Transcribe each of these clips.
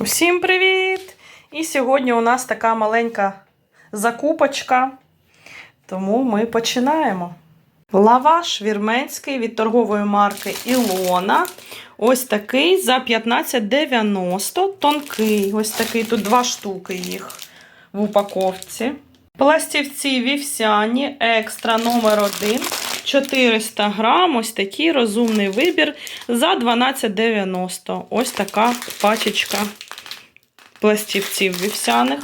Усім привіт! І сьогодні у нас така маленька закупочка, тому ми починаємо. Лаваш вірменський від торгової марки Ілона. Ось такий за 15,90 тонкий. Ось такий тут два штуки їх в упаковці. Пластівці вівсяні, екстра номер 1 400 грам. Ось такий розумний вибір за 12,90. Ось така пачечка пластівців вівсяних.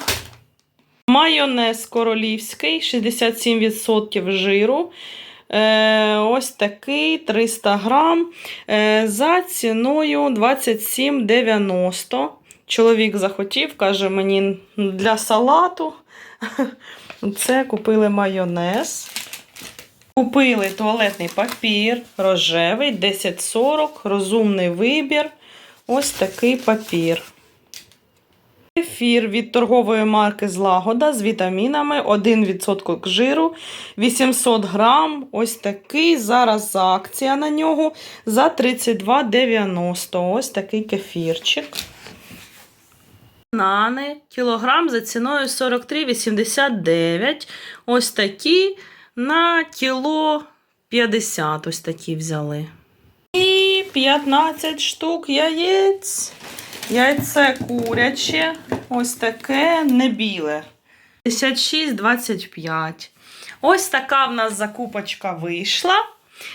Майонез королівський, 67% жиру. Е, ось такий 300 грам. Е, за ціною 27,90. Чоловік захотів, каже мені для салату. Це купили майонез. Купили туалетний папір рожевий, 10,40, розумний вибір. Ось такий папір. Ефір від торгової марки Злагода з вітамінами 1% жиру, 800 грам. Ось такий. Зараз акція на нього за 32,90. Ось такий кефірчик. Банани. Кілограм за ціною 43,89. Ось такі на кіло 50. Ось такі взяли. І 15 штук яєць. Яйце куряче, ось таке не біле. 56,25. Ось така в нас закупочка вийшла.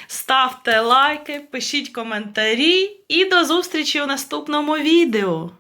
Ставте лайки, пишіть коментарі і до зустрічі у наступному відео.